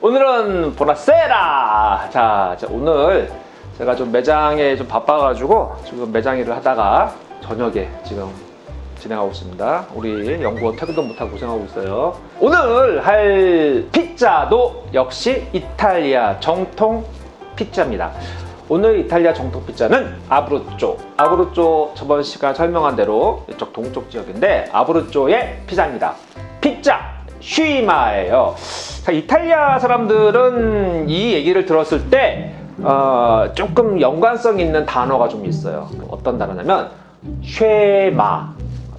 오늘은 보나세라! 자, 자, 오늘 제가 좀 매장에 좀 바빠가지고 지금 매장 일을 하다가 저녁에 지금 진행하고 있습니다. 우리 연구원 퇴근도 못하고 고생하고 있어요. 오늘 할 피자도 역시 이탈리아 정통 피자입니다. 오늘 이탈리아 정통 피자는 아브루쪼. 아브루쪼 저번 시간 설명한 대로 이쪽 동쪽 지역인데 아브루쪼의 피자입니다. 피자. 자, 이탈리아 사람들은 이 얘기를 들었을 때 어, 조금 연관성 있는 단어가 좀 있어요. 어떤 단어냐면 쉐마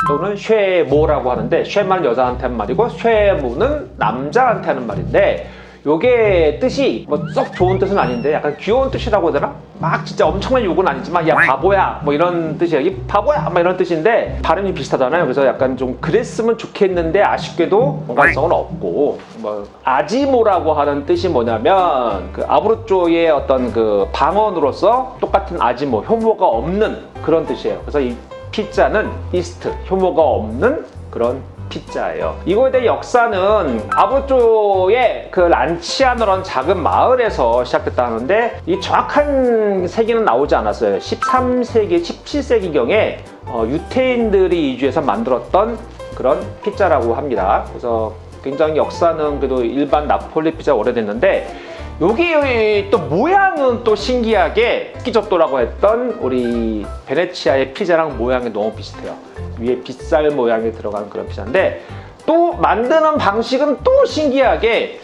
또는 쉐모라고 하는데 쉐마는 여자한테 하는 말이고 쉐모는 남자한테 하는 말인데 요게 뜻이 뭐 썩 좋은 뜻은 아닌데 약간 귀여운 뜻이라고 되나? 막 진짜 엄청난 욕은 아니지만 야 바보야 뭐 이런 뜻이에요. 이 바보야 막 이런 뜻인데 발음이 비슷하잖아요. 그래서 약간 좀 그랬으면 좋겠는데 아쉽게도 연관성은 없고 뭐 아지모라고 하는 뜻이 뭐냐면 그 아브루쪼의 어떤 그 방언으로서 똑같은 아지모 효모가 없는 그런 뜻이에요. 그래서 이 피자는 이스트 효모가 없는 그런 피자예요. 이거에 대한 역사는 아브루쪼의 그 란치아노라는 작은 마을에서 시작됐다 하는데 이 정확한 세기는 나오지 않았어요. 13세기, 17세기경에 어, 유태인들이 이주해서 만들었던 그런 피자라고 합니다. 그래서 굉장히 역사는 그래도 일반 나폴리 피자 오래됐는데 여기 또 모양은 또 신기하게 스키저또라고 했던 우리 베네치아의 피자랑 모양이 너무 비슷해요. 위에 빗살 모양이 들어간 그런 피자인데 또 만드는 방식은 또 신기하게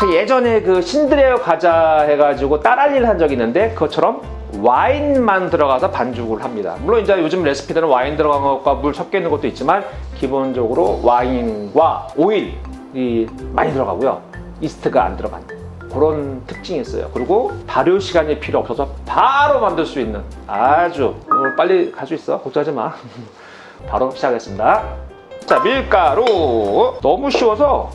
제가 예전에 그 신드레어 과자 해가지고 딸알리를 한 적이 있는데 그것처럼 와인만 들어가서 반죽을 합니다. 물론 이제 요즘 레시피들은 와인 들어간 것과 물 섞여 있는 것도 있지만 기본적으로 와인과 오일이 많이 들어가고요. 이스트가 안 들어간 그런 특징이 있어요. 그리고 발효 시간이 필요 없어서 바로 만들 수 있는 아주 오늘 빨리 갈 수 있어. 걱정하지 마. 바로 시작하겠습니다. 자 밀가루 너무 쉬워서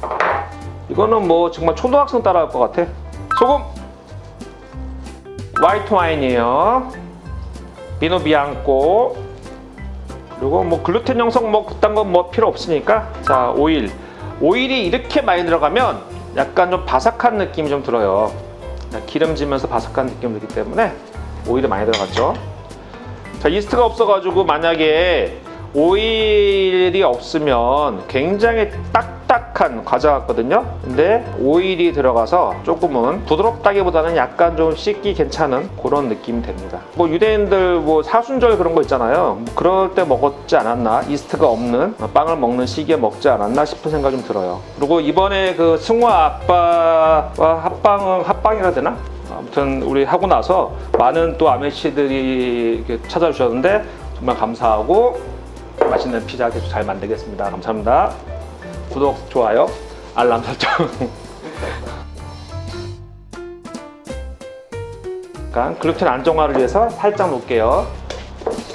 이거는 뭐 정말 초등학생 따라할 것 같아. 소금 화이트 와인이에요. 비노 비앙코 그리고 뭐 글루텐 형성 뭐 그딴 건 뭐 필요 없으니까 자 오일 오일이 이렇게 많이 들어가면 약간 좀 바삭한 느낌이 좀 들어요. 기름지면서 바삭한 느낌이 들기 때문에 오일이 많이 들어갔죠. 자 이스트가 없어가지고 만약에 오일이 없으면 굉장히 딱 딱한 과자 같거든요. 근데 오일이 들어가서 조금은 부드럽다기보다는 약간 좀 씻기 괜찮은 그런 느낌이 됩니다. 뭐 유대인들 뭐 사순절 그런 거 있잖아요. 뭐 그럴 때 먹었지 않았나? 이스트가 없는 빵을 먹는 시기에 먹지 않았나 싶은 생각 좀 들어요. 그리고 이번에 그 승화 아빠와 합방은 합방이라 되나? 아무튼 우리 하고 나서 많은 또 아메씨들이 이렇게 찾아주셨는데 정말 감사하고 맛있는 피자 계속 잘 만들겠습니다. 감사합니다. 구독, 좋아요, 알람 설정. 약간 글루텐 안정화를 위해서 살짝 놓을게요.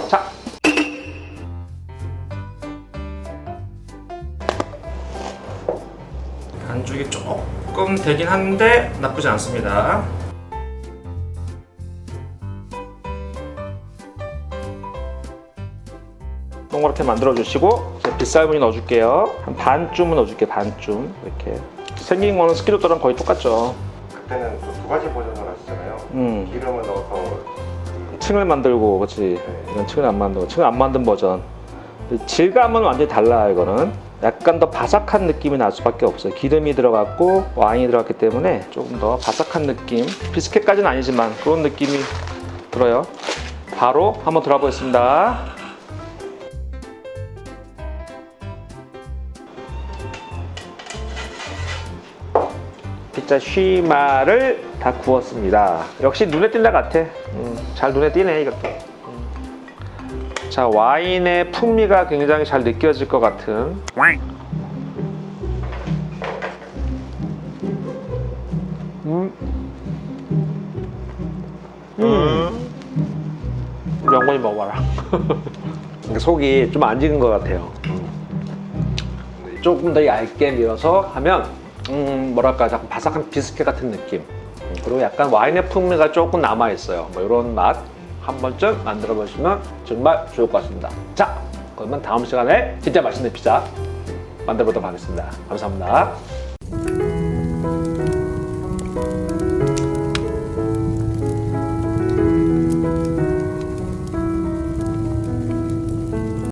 자. 반죽이 조금 되긴 하는데 나쁘지 않습니다. 동그랗게 만들어 주시고 빗살무늬 넣어줄게요. 한 반쯤은 넣어줄게요. 반쯤 이렇게 생긴 거는 스키도또랑 거의 똑같죠. 그때는 그 두 가지 버전을 하시잖아요. 음, 기름을 넣어서 층을 만들고 그렇지. 이건 층을 안 만들고 층을 안 만든 버전. 질감은 완전히 달라 이거는. 약간 더 바삭한 느낌이 날 수밖에 없어요. 기름이 들어갔고 와인이 들어갔기 때문에 조금 더 바삭한 느낌. 비스켓까지는 아니지만 그런 느낌이 들어요. 바로 한번 들어보겠습니다. 피자 쉬마를 다 구웠습니다. 역시 눈에 띈다 같아. 음, 잘 눈에 띄네 이것도. 음. 자 와인의 풍미가 굉장히 잘 느껴질 것 같은. 음. 음. 영건이 먹어봐라. 속이 좀 안 익은 것 같아요. 조금 더 얇게 밀어서 하면 음 뭐랄까 약간 바삭한 비스켓 같은 느낌 음, 그리고 약간 와인의 풍미가 조금 남아 있어요. 뭐 이런 맛 한 번쯤 만들어 보시면 정말 좋을 것 같습니다. 자, 그러면 다음 시간에 진짜 맛있는 피자 만들어 보도록 하겠습니다. 감사합니다.